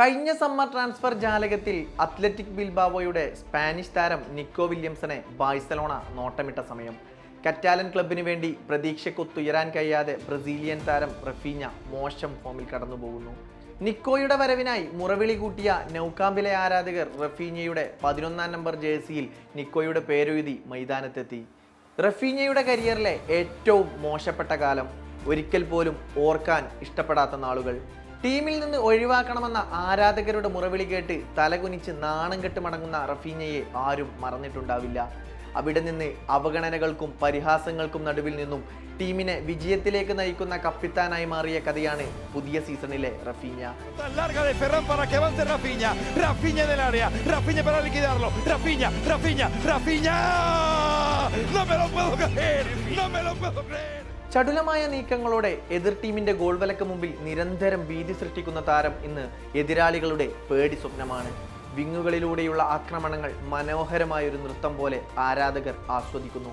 കഴിഞ്ഞ summer transfer ജാലകത്തിൽ athletic ബിൽബാവോയുടെ സ്പാനിഷ് താരം നിക്കോ വില്യംസനെ ബാഴ്സലോണ നോട്ടമിട്ട സമയം. കറ്റാലൻ ക്ലബിന് വേണ്ടി പ്രതീക്ഷക്കൊത്തുയരാൻ കഴിയാതെ ബ്രസീലിയൻ താരം റഫീഞ്ഞ മോശം ഫോമിൽ കടന്നുപോകുന്നു. നിക്കോയുടെ വരവിനായി മുറവിളി കൂട്ടിയ നൗക്കാമ്പിലെ ആരാധകർ റഫീഞ്ഞയുടെ പതിനൊന്നാം നമ്പർ ജേഴ്സിയിൽ നിക്കോയുടെ പേരെഴുതി മൈതാനത്തെത്തി. റഫീഞ്ഞയുടെ കരിയറിലെ ഏറ്റവും മോശപ്പെട്ട കാലം. ഒരിക്കൽ പോലും ഓർക്കാൻ ഇഷ്ടപ്പെടാത്ത നാളുകൾ. ടീമിൽ നിന്ന് ഒഴിവാക്കണമെന്ന ആരാധകരുടെ മുറവിളി കേട്ട് തലകുനിച്ച് നാണം കെട്ട് മടങ്ങുന്ന റഫീനയെ ആരും മറന്നിട്ടുണ്ടാവില്ല. അവിടെ നിന്ന് അവഗണനകൾക്കും പരിഹാസങ്ങൾക്കും നടുവിൽ നിന്നും ടീമിനെ വിജയത്തിലേക്ക് നയിക്കുന്ന കപ്പിത്താനായി മാറിയ കഥയാണ് പുതിയ സീസണിലെ റഫീഞ്ഞ. ചടുലമായ നീക്കങ്ങളോടെ എതിർ ടീമിന്റെ ഗോൾ വലക്ക് നിരന്തരം ഭീതി സൃഷ്ടിക്കുന്ന താരം ഇന്ന് എതിരാളികളുടെ പേടി സ്വപ്നമാണ്. വിങ്ങുകളിലൂടെയുള്ള ആക്രമണങ്ങൾ മനോഹരമായ ഒരു നൃത്തം പോലെ ആരാധകർ ആസ്വദിക്കുന്നു.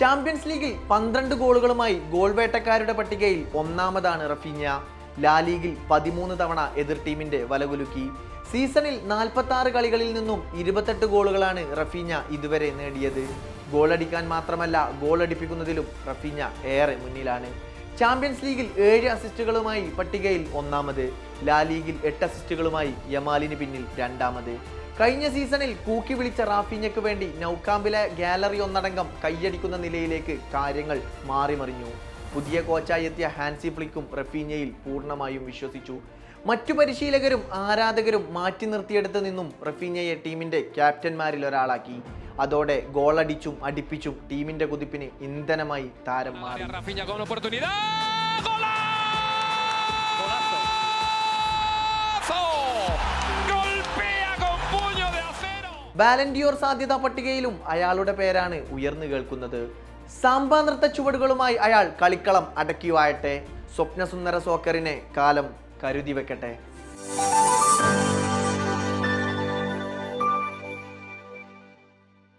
ചാമ്പ്യൻസ് ലീഗിൽ പന്ത്രണ്ട് ഗോളുകളുമായി ഗോൾ വേട്ടക്കാരുടെ പട്ടികയിൽ ഒന്നാമതാണ് റഫീഞ്ഞ ലാലീഗിൽ പതിമൂന്ന് തവണ എതിർ ടീമിന്റെ വലകുലുക്കി. സീസണിൽ നാൽപ്പത്തി കളികളിൽ നിന്നും ഇരുപത്തെട്ട് ഗോളുകളാണ് റഫീഞ്ഞ ഇതുവരെ നേടിയത്. ഗോളടിക്കാൻ മാത്രമല്ല ഗോളടിപ്പിക്കുന്നതിലും റഫീഞ്ഞ ഏറെ മുന്നിലാണ്. ചാമ്പ്യൻസ് ലീഗിൽ ഏഴ് അസിസ്റ്റുകളുമായി പട്ടികയിൽ ഒന്നാമത്. ലാ ലീഗിൽ എട്ട് അസിസ്റ്റുകളുമായി യമാലിന് പിന്നിൽ രണ്ടാമത്. കഴിഞ്ഞ സീസണിൽ കൂക്കി വിളിച്ച റാഫിഞ്ഞയ്ക്ക് വേണ്ടി നൗക്കാമ്പിലെ ഗാലറി ഒന്നടങ്കം കൈയടിക്കുന്ന നിലയിലേക്ക് കാര്യങ്ങൾ മാറിമറിഞ്ഞു. പുതിയ കോച്ചായി എത്തിയ ഹാൻസി ഫ്ലിക്കും റഫീനയിൽ പൂർണമായും വിശ്വസിച്ചു. മറ്റു പരിശീലകരും ആരാധകരും മാറ്റി നിർത്തിയെടുത്ത് നിന്നും റഫീനയെ ടീമിന്റെ ക്യാപ്റ്റന്മാരിൽ ഒരാളാക്കി. അതോടെ ഗോളടിച്ചും അടിപ്പിച്ചും ടീമിന്റെ കുതിപ്പിന് ഇന്ധനമായി താരം മാറി. ബാലൻഡിയോർ സാധ്യതാ പട്ടികയിലും അയാളുടെ പേരാണ് ഉയർന്നു കേൾക്കുന്നത്. സാമ്പാ നൃത്ത ചുവടുകളുമായി അയാൾ കളിക്കളം അടക്കി വാഴട്ടെ സ്വപ്നസുന്ദര സോക്കറിനെ കാലം കരുതി വെക്കട്ടെ